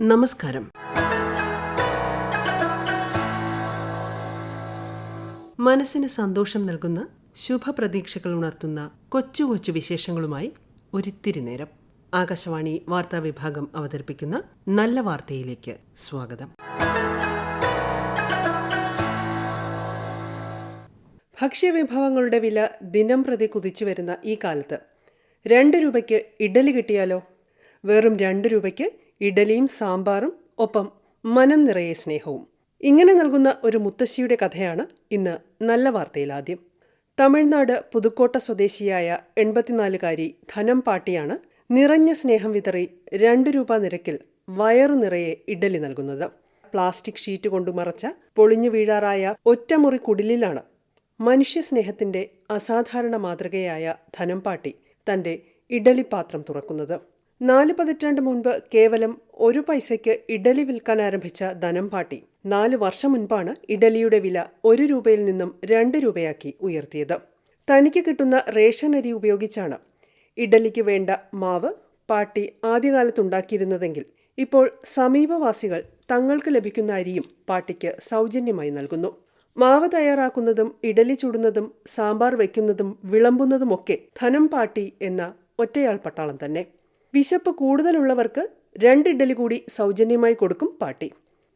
നമസ്കാരം. മനസ്സിന് സന്തോഷം നൽകുന്ന ശുഭപ്രതീക്ഷകൾ ഉണർത്തുന്ന കൊച്ചു കൊച്ചു വിശേഷങ്ങളുമായി ഒരിത്തിരി നേരം. ആകാശവാണി വാർത്താ വിഭാഗം അവതരിപ്പിക്കുന്ന നല്ല വാർത്തയിലേക്ക് സ്വാഗതം. ഭക്ഷ്യവിഭവങ്ങളുടെ വില ദിനം പ്രതി കുതിച്ചു വരുന്ന ഈ കാലത്ത് രണ്ട് രൂപയ്ക്ക് ഇഡലി കിട്ടിയാലോ? വെറും രണ്ട് രൂപയ്ക്ക് ഇഡലിയും സാമ്പാറും ഒപ്പം മനം നിറയെ സ്നേഹവും. ഇങ്ങനെ നൽകുന്ന ഒരു മുത്തശ്ശിയുടെ കഥയാണ് ഇന്ന് നല്ല വാർത്തയിൽ ആദ്യം. തമിഴ്നാട് പുതുക്കോട്ട സ്വദേശിയായ എൺപത്തിനാലുകാരി ധനം പാട്ടിയാണ് നിറഞ്ഞ സ്നേഹം വിതറി രണ്ട് രൂപ നിരക്കിൽ വയറു നിറയെ ഇഡലി നൽകുന്നത്. പ്ലാസ്റ്റിക് ഷീറ്റ് കൊണ്ടു മറച്ച പൊളിഞ്ഞു വീഴാറായ ഒറ്റമുറി കുടിലിലാണ് മനുഷ്യസ്നേഹത്തിന്റെ അസാധാരണ മാതൃകയായ ധനംപാട്ടി തന്റെ ഇഡലിപ്പാത്രം തുറക്കുന്നത്. നാല് പതിറ്റാണ്ട് മുൻപ് കേവലം ഒരു പൈസയ്ക്ക് ഇഡലി വിൽക്കാൻ ആരംഭിച്ച ധനംപാട്ടി നാല് വർഷം മുൻപാണ് ഇഡലിയുടെ വില ഒരു രൂപയിൽ നിന്നും രണ്ട് രൂപയാക്കി ഉയർത്തിയത്. തനിക്ക് കിട്ടുന്ന റേഷൻ അരി ഉപയോഗിച്ചാണ് ഇഡലിക്ക് വേണ്ട മാവ് പാട്ടി ആദ്യകാലത്തുണ്ടാക്കിയിരുന്നതെങ്കിൽ ഇപ്പോൾ സമീപവാസികൾ തങ്ങൾക്ക് ലഭിക്കുന്ന അരിയും പാട്ടിക്ക് സൗജന്യമായി നൽകുന്നു. മാവ് തയ്യാറാക്കുന്നതും ഇഡലി ചുടുന്നതും സാമ്പാർ വയ്ക്കുന്നതും വിളമ്പുന്നതുമൊക്കെ ധനം പാട്ടി എന്ന ഒറ്റയാൾ പട്ടാളം തന്നെ. വിശപ്പ് കൂടുതലുള്ളവർക്ക് രണ്ട് ഇഡലി കൂടി സൗജന്യമായി കൊടുക്കും പാട്ടി.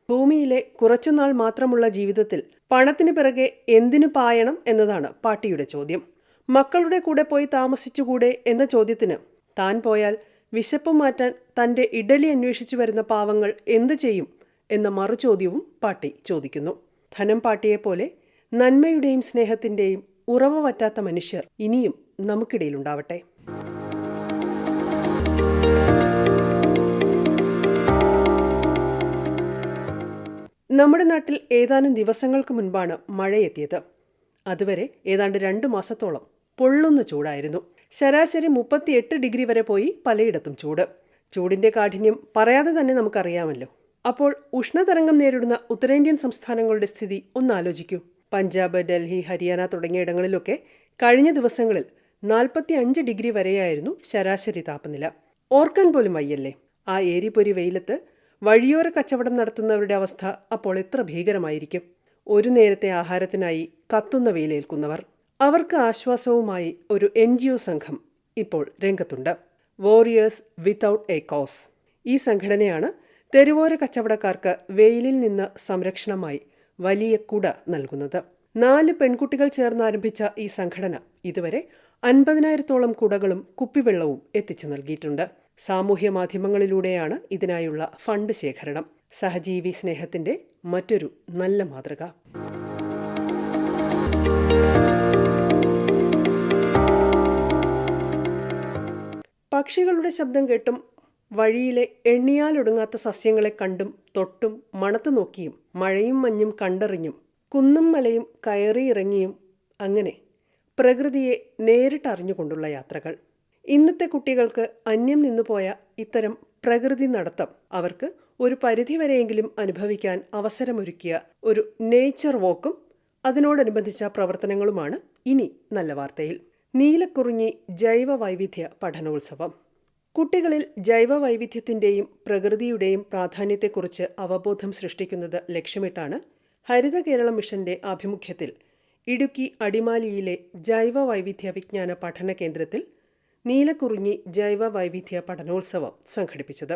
ഭൂമിയിലെ കുറച്ചുനാൾ മാത്രമുള്ള ജീവിതത്തിൽ പണത്തിന് പിറകെ എന്തിനു പായണം എന്നതാണ് പാട്ടിയുടെ ചോദ്യം. മക്കളുടെ കൂടെ പോയി താമസിച്ചുകൂടെ എന്ന ചോദ്യത്തിന് താൻ പോയാൽ വിശപ്പ് മാറ്റാൻ തന്റെ ഇഡലി അന്വേഷിച്ചു വരുന്ന പാവങ്ങൾ എന്തു ചെയ്യും എന്ന മറുചോദ്യവും പാട്ടി ചോദിക്കുന്നു. ധനം പാട്ടിയെപ്പോലെ നന്മയുടെയും സ്നേഹത്തിന്റെയും ഉറവ വറ്റാത്ത മനുഷ്യർ ഇനിയും നമുക്കിടയിലുണ്ടാവട്ടെ. നമ്മുടെ നാട്ടിൽ ഏതാനും ദിവസങ്ങൾക്ക് മുൻപാണ് മഴയെത്തിയത്. അതുവരെ ഏതാണ്ട് രണ്ട് മാസത്തോളം പൊള്ളുന്ന ചൂടായിരുന്നു. ശരാശരി മുപ്പത്തിയെട്ട് ഡിഗ്രി വരെ പോയി പലയിടത്തും ചൂട്. ചൂടിന്റെ കാഠിന്യം പറയാതെ തന്നെ നമുക്കറിയാമല്ലോ. അപ്പോൾ ഉഷ്ണതരംഗം നേരിടുന്ന ഉത്തരേന്ത്യൻ സംസ്ഥാനങ്ങളുടെ സ്ഥിതി ഒന്ന് ആലോചിക്കൂ. പഞ്ചാബ് ഡൽഹി ഹരിയാന തുടങ്ങിയ ഇടങ്ങളിലൊക്കെ കഴിഞ്ഞ ദിവസങ്ങളിൽ നാൽപ്പത്തി അഞ്ച് ഡിഗ്രി വരെയായിരുന്നു ശരാശരി താപനില. ഓർക്കാൻ പോലും വയ്യല്ലേ? ആ ഏരിപ്പൊരി വെയിലത്ത് വഴിയോര കച്ചവടം നടത്തുന്നവരുടെ അവസ്ഥ അപ്പോൾ എത്ര ഭീകരമായിരിക്കും? ഒരു നേരത്തെ ആഹാരത്തിനായി കത്തുന്ന വെയിലേൽക്കുന്നവർ അവർക്ക് ആശ്വാസവുമായി ഒരു എൻ ജി ഒ സംഘം ഇപ്പോൾ രംഗത്തുണ്ട്. വോറിയേഴ്സ് വിത്തൌട്ട് എ കോസ് ഈ സംഘടനയാണ് തെരുവോര കച്ചവടക്കാർക്ക് വെയിലിൽ നിന്ന് സംരക്ഷണമായി വലിയ കുട നൽകുന്നത്. നാല് പെൺകുട്ടികൾ ചേർന്ന് ആരംഭിച്ച ഈ സംഘടന ഇതുവരെ അൻപതിനായിരത്തോളം കുടകളും കുപ്പിവെള്ളവും എത്തിച്ചു നൽകിയിട്ടുണ്ട്. സാമൂഹ്യ മാധ്യമങ്ങളിലൂടെയാണ് ഇതിനായുള്ള ഫണ്ട് ശേഖരണം. സഹജീവി സ്നേഹത്തിന്റെ മറ്റൊരു നല്ല മാതൃക. പക്ഷികളുടെ ശബ്ദം കേട്ടും വഴിയിലെ എണ്ണിയാലൊടുങ്ങാത്ത സസ്യങ്ങളെ കണ്ടും തൊട്ടും മണത്തു നോക്കിയും മഴയും മഞ്ഞും കണ്ടറിഞ്ഞും കുന്നും മലയും കയറിയിറങ്ങിയും അങ്ങനെ പ്രകൃതിയെ നേരിട്ടറിഞ്ഞുകൊണ്ടുള്ള യാത്രകൾ. ഇന്നത്തെ കുട്ടികൾക്ക് അന്യം നിന്നുപോയ ഇത്തരം പ്രകൃതി നടത്തം അവർക്ക് ഒരു പരിധിവരെയെങ്കിലും അനുഭവിക്കാൻ അവസരമൊരുക്കിയ ഒരു നേച്ചർ വോക്കും അതിനോടനുബന്ധിച്ച പ്രവർത്തനങ്ങളുമാണ് ഇനി നല്ല വാർത്തയിൽ. നീലക്കുറിഞ്ഞി ജൈവ വൈവിധ്യ പഠനോത്സവം. കുട്ടികളിൽ ജൈവ വൈവിധ്യത്തിന്റെയും പ്രകൃതിയുടെയും പ്രാധാന്യത്തെക്കുറിച്ച് അവബോധം സൃഷ്ടിക്കുന്നത് ലക്ഷ്യമിട്ടാണ് ഹരിത കേരള മിഷന്റെ ആഭിമുഖ്യത്തിൽ ഇടുക്കി അടിമാലിയിലെ ജൈവ വൈവിധ്യ വിജ്ഞാന പഠന കേന്ദ്രത്തിൽ നീലക്കുറിഞ്ഞി ജൈവ വൈവിധ്യ പഠനോത്സവം സംഘടിപ്പിച്ചത്.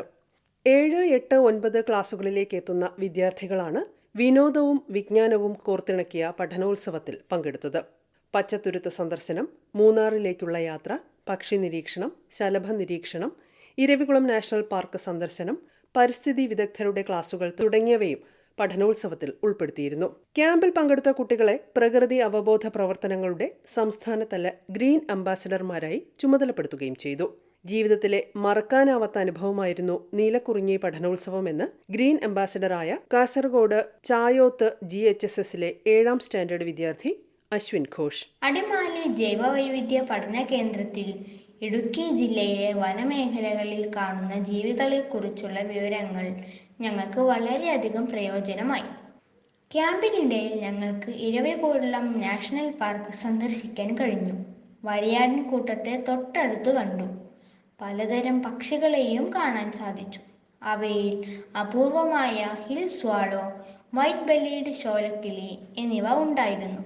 ഏഴ് എട്ട് ഒൻപത് ക്ലാസുകളിലേക്ക് എത്തുന്ന വിദ്യാർത്ഥികളാണ് വിനോദവും വിജ്ഞാനവും കോർത്തിണക്കിയ പഠനോത്സവത്തിൽ പങ്കെടുത്തത്. പച്ചത്തുരുത്ത് സന്ദർശനം മൂന്നാറിലേക്കുള്ള യാത്ര പക്ഷി നിരീക്ഷണം ശലഭ നിരീക്ഷണം ഇരവികുളം നാഷണൽ പാർക്ക് സന്ദർശനം പരിസ്ഥിതി വിദഗ്ധരുടെ ക്ലാസുകൾ തുടങ്ങിയവയും പഠനോത്സവത്തിൽ ഉൾപ്പെടുത്തിയിരുന്നു. ക്യാമ്പിൽ പങ്കെടുത്ത കുട്ടികളെ പ്രകൃതി അവബോധ പ്രവർത്തനങ്ങളുടെ സംസ്ഥാനതല ഗ്രീൻ അംബാസഡർമാരായി ചുമതലപ്പെടുത്തുകയും ചെയ്തു. ജീവിതത്തിലെ മറക്കാനാവാത്ത അനുഭവമായിരുന്നു നീലക്കുറിഞ്ഞി പഠനോത്സവമെന്ന് green അംബാസഡറായ Kasaragod Chayoth G H S എസിലെ ഏഴാം സ്റ്റാൻഡേർഡ് വിദ്യാർത്ഥി അശ്വിൻ ഘോഷ്. അടിമാലി ജൈവവൈവിധ്യ പഠന കേന്ദ്രത്തിൽ ഇടുക്കി ജില്ലയിലെ വനമേഖലകളിൽ കാണുന്ന ജീവികളെക്കുറിച്ചുള്ള വിവരങ്ങൾ ഞങ്ങൾക്ക് വളരെയധികം പ്രയോജനമായി. ക്യാമ്പിനിടയിൽ ഞങ്ങൾക്ക് ഇരവികുളം നാഷണൽ പാർക്ക് സന്ദർശിക്കാൻ കഴിഞ്ഞു. വരയാടിൻ കൂട്ടത്തെ തൊട്ടടുത്ത് കണ്ടു. പലതരം പക്ഷികളെയും കാണാൻ സാധിച്ചു. അവയിൽ അപൂർവമായ ഹിൽ സ്വാളോ വൈറ്റ് ബെല്ലീഡ് ശോലക്കിളി എന്നിവ ഉണ്ടായിരുന്നു.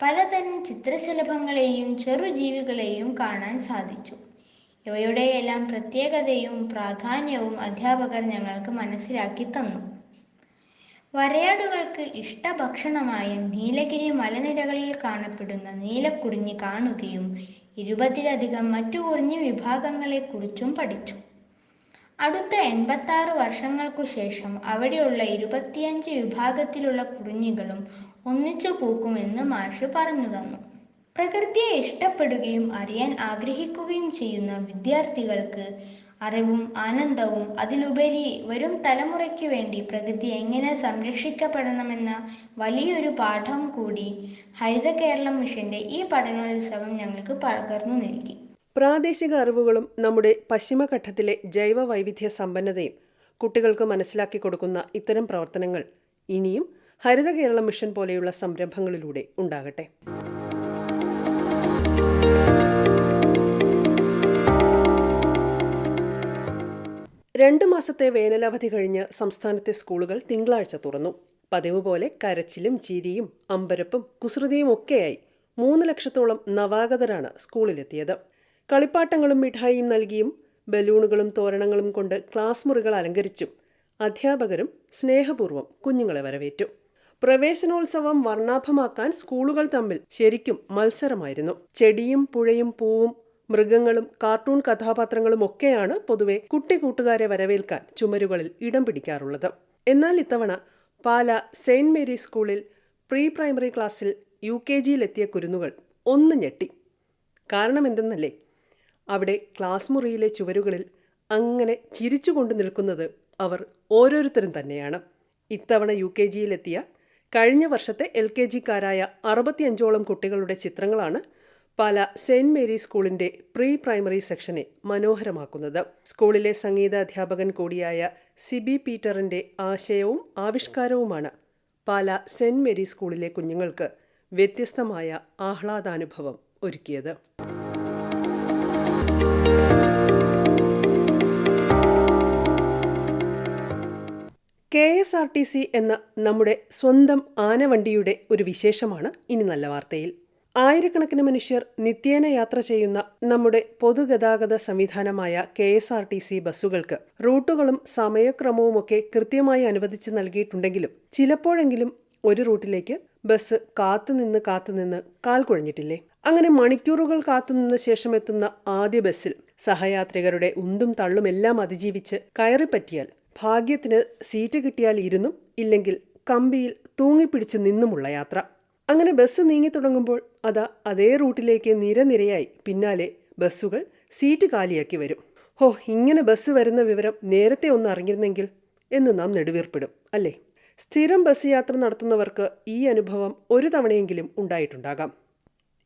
പലതരം ചിത്രശലഭങ്ങളെയും ചെറുജീവികളെയും കാണാൻ സാധിച്ചു. ഇവയുടെയെല്ലാം പ്രത്യേകതയും പ്രാധാന്യവും അധ്യാപകർ ഞങ്ങൾക്ക് മനസ്സിലാക്കി തന്നു. വരയാടുകൾക്ക് ഇഷ്ടഭക്ഷണമായ നീലഗിരി മലനിരകളിൽ കാണപ്പെടുന്ന നീലക്കുറിഞ്ഞി കാണുകയും ഇരുപതിലധികം മറ്റു കുറിഞ്ഞി വിഭാഗങ്ങളെക്കുറിച്ചും പഠിച്ചു. അടുത്ത എൺപത്തി ആറ് വർഷങ്ങൾക്കു ശേഷം അവിടെയുള്ള ഇരുപത്തിയഞ്ച് വിഭാഗത്തിലുള്ള കുറിഞ്ഞികളും ഒന്നിച്ചു പൂക്കുമെന്ന് മാഷ് പറഞ്ഞു തന്നു. പ്രകൃതിയെ ഇഷ്ടപ്പെടുകയും അറിയാൻ ആഗ്രഹിക്കുകയും ചെയ്യുന്ന വിദ്യാർത്ഥികൾക്ക് അറിവും ആനന്ദവും അതിലുപരി വരും തലമുറയ്ക്ക് വേണ്ടി പ്രകൃതി എങ്ങനെ സംരക്ഷിക്കപ്പെടണമെന്ന വലിയൊരു പാഠം കൂടി ഹരിത കേരളം മിഷന്റെ ഈ പഠനോത്സവം ഞങ്ങൾക്ക് പകർന്നു നൽകി. പ്രാദേശിക അറിവുകളും നമ്മുടെ പശ്ചിമഘട്ടത്തിലെ ജൈവ വൈവിധ്യ സമ്പന്നതയും കുട്ടികൾക്ക് മനസ്സിലാക്കി കൊടുക്കുന്ന ഇത്തരം പ്രവർത്തനങ്ങൾ ഇനിയും ഹരിത കേരളം മിഷൻ പോലെയുള്ള സംരംഭങ്ങളിലൂടെ ഉണ്ടാകട്ടെ. രണ്ട് മാസത്തെ വേനലവധി കഴിഞ്ഞ് സംസ്ഥാനത്തെ സ്കൂളുകൾ തിങ്കളാഴ്ച തുറന്നു. പതിവ് പോലെ കരച്ചിലും ചിരിയും അമ്പരപ്പും കുസൃതിയും ഒക്കെയായി മൂന്ന് ലക്ഷത്തോളം നവാഗതരാണ് സ്കൂളിലെത്തിയത്. കളിപ്പാട്ടങ്ങളും മിഠായിയും നൽകിയും ബലൂണുകളും തോരണങ്ങളും കൊണ്ട് ക്ലാസ് മുറികൾ അലങ്കരിച്ചും അധ്യാപകരും സ്നേഹപൂർവം കുഞ്ഞുങ്ങളെ വരവേറ്റു. പ്രവേശനോത്സവം വർണാഭമാക്കാൻ സ്കൂളുകൾ തമ്മിൽ ശരിക്കും മത്സരമായിരുന്നു. ചെടിയും പുഴയും പൂവും മൃഗങ്ങളും കാർട്ടൂൺ കഥാപാത്രങ്ങളും ഒക്കെയാണ് പൊതുവെ കുട്ടികൂട്ടുകാരെ വരവേൽക്കാൻ ചുമരുകളിൽ ഇടം പിടിക്കാറുള്ളത്. എന്നാൽ ഇത്തവണ പാല സെയിന്റ് മേരി സ്കൂളിൽ പ്രീ പ്രൈമറി ക്ലാസ്സിൽ യു കെ ജിയിലെത്തിയ കുരുന്നുകൾ ഒന്ന് ഞെട്ടി. കാരണം എന്തെന്നല്ലേ? അവിടെ ക്ലാസ് മുറിയിലെ ചുവരുകളിൽ അങ്ങനെ ചിരിച്ചുകൊണ്ട് നിൽക്കുന്നത് അവർ ഓരോരുത്തരും തന്നെയാണ്. ഇത്തവണ യു കെ ജിയിലെത്തിയ കഴിഞ്ഞ വർഷത്തെ എൽ കെ ജിക്കാരായ അറുപത്തിയഞ്ചോളം കുട്ടികളുടെ ചിത്രങ്ങളാണ് പല സെയിന്റ് മേരി സ്കൂളിന്റെ പ്രീ പ്രൈമറി സെക്ഷനെ മനോഹരമാക്കുന്നത്. സ്കൂളിലെ സംഗീത അധ്യാപകൻ കൂടിയായ സിബി പീറ്ററിന്റെ ആശയവും ആവിഷ്കാരവുമാണ് പല സെന്റ് മേരി സ്കൂളിലെ കുഞ്ഞുങ്ങൾക്ക് വ്യത്യസ്തമായ ആഹ്ലാദാനുഭവം ഒരുക്കിയത്. K S R T C എന്ന നമ്മുടെ സ്വന്തം ആനവണ്ടിയുടെ ഒരു വിശേഷമാണ് ഇനി നല്ല വാർത്തയിൽ. ആയിരക്കണക്കിന് മനുഷ്യർ നിത്യേന യാത്ര ചെയ്യുന്ന നമ്മുടെ പൊതുഗതാഗത സംവിധാനമായ K S R T C ബസ്സുകൾക്ക് റൂട്ടുകളും സമയക്രമവുമൊക്കെ കൃത്യമായി അനുവദിച്ച് നൽകിയിട്ടുണ്ടെങ്കിലും ചിലപ്പോഴെങ്കിലും ഒരു റൂട്ടിലേക്ക് ബസ് കാത്തുനിന്ന് കാത്തുനിന്ന് കാൽ കുഴഞ്ഞിട്ടില്ലേ? അങ്ങനെ മണിക്കൂറുകൾ കാത്തുനിന്ന ശേഷം എത്തുന്ന ആദ്യ ബസ്സിൽ സഹയാത്രികരുടെ ഉന്തും തള്ളുമെല്ലാം അതിജീവിച്ച് കയറിപ്പറ്റിയാൽ ഭാഗ്യത്തിന് സീറ്റ് കിട്ടിയാൽ ഇരുന്നും ഇല്ലെങ്കിൽ കമ്പിയിൽ തൂങ്ങിപ്പിടിച്ച് നിന്നുമുള്ള യാത്ര. അങ്ങനെ ബസ് നീങ്ങി തുടങ്ങുമ്പോൾ അതാ അതേ റൂട്ടിലേക്ക് നിരനിരയായി പിന്നാലെ ബസ്സുകൾ സീറ്റ് കാലിയാക്കി വരും. ഹോ ഇങ്ങനെ ബസ് വരുന്ന വിവരം നേരത്തെ ഒന്ന് അറിഞ്ഞിരുന്നെങ്കിൽ എന്ന് നാം നെടുവീർപ്പിടും അല്ലേ? സ്ഥിരം ബസ് യാത്ര നടത്തുന്നവർക്ക് ഈ അനുഭവം ഒരു തവണയെങ്കിലും ഉണ്ടായിട്ടുണ്ടാകാം.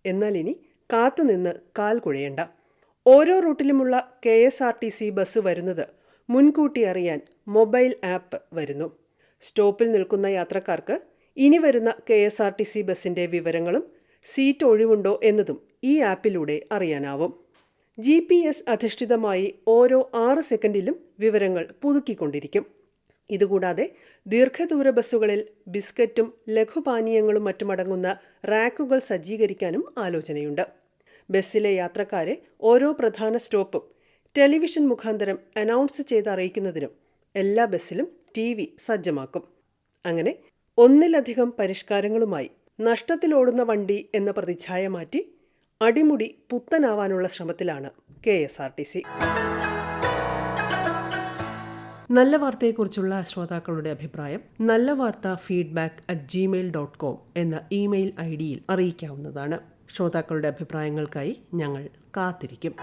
എന്നാൽ ഇനി കാത്തുനിന്ന് കാൽ കുഴയണ്ട. ഓരോ റൂട്ടിലുമുള്ള K S R T C bus വരുന്നത് മുൻകൂട്ടി അറിയാൻ മൊബൈൽ ആപ്പ് വരുന്നു. സ്റ്റോപ്പിൽ നിൽക്കുന്ന യാത്രക്കാർക്ക് ഇനി വരുന്ന K S R T C ബസ്സിന്റെ വിവരങ്ങളും സീറ്റ് ഒഴിവുണ്ടോ എന്നതും ഈ ആപ്പിലൂടെ അറിയാനാവും. ജി പി എസ് അധിഷ്ഠിതമായി ഓരോ ആറ് സെക്കൻഡിലും വിവരങ്ങൾ പുതുക്കിക്കൊണ്ടിരിക്കും. ഇതുകൂടാതെ ദീർഘദൂര ബസ്സുകളിൽ ബിസ്ക്കറ്റും ലഘുപാനീയങ്ങളും മറ്റുമടങ്ങുന്ന റാക്കുകൾ സജ്ജീകരിക്കാനും ആലോചനയുണ്ട്. ബസ്സിലെ യാത്രക്കാരെ ഓരോ പ്രധാന സ്റ്റോപ്പും ടെലിവിഷൻ മുഖാന്തരം അനൗൺസ് ചെയ്ത് അറിയിക്കുന്നതിനും എല്ലാ ബസ്സിലും ടി വി സജ്ജമാക്കും. അങ്ങനെ ഒന്നിലധികം പരിഷ്കാരങ്ങളുമായി നഷ്ടത്തിലോടുന്ന വണ്ടി എന്ന പ്രതിച്ഛായ മാറ്റി അടിമുടി പുത്തനാവാനുള്ള ശ്രമത്തിലാണ് K S R T C. നല്ല വാർത്തയെക്കുറിച്ചുള്ള ശ്രോതാക്കളുടെ അഭിപ്രായം നല്ല വാർത്ത feedback at Gmail dot com എന്ന ഇമെയിൽ ഐ ഡിയിൽ അറിയിക്കാവുന്നതാണ്. ശ്രോതാക്കളുടെ അഭിപ്രായങ്ങൾക്കായി ഞങ്ങൾ കാത്തിരിക്കും.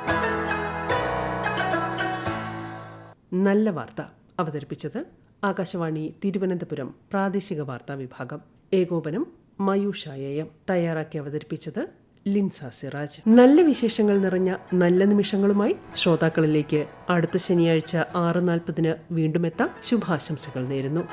നല്ല വാർത്ത അവതരിപ്പിച്ചത് ആകാശവാണി തിരുവനന്തപുരം പ്രാദേശിക വാർത്താ വിഭാഗം. ഏകോപനം മയൂഷ എ എം തയ്യാറാക്കി അവതരിപ്പിച്ചത് ലിൻസ സിറാജ്. നല്ല വിശേഷങ്ങൾ നിറഞ്ഞ നല്ല നിമിഷങ്ങളുമായി ശ്രോതാക്കളിലേക്ക് അടുത്ത ശനിയാഴ്ച ആറ് നാൽപ്പതിന് വീണ്ടും എത്താം. ശുഭാശംസകൾ നേരുന്നു.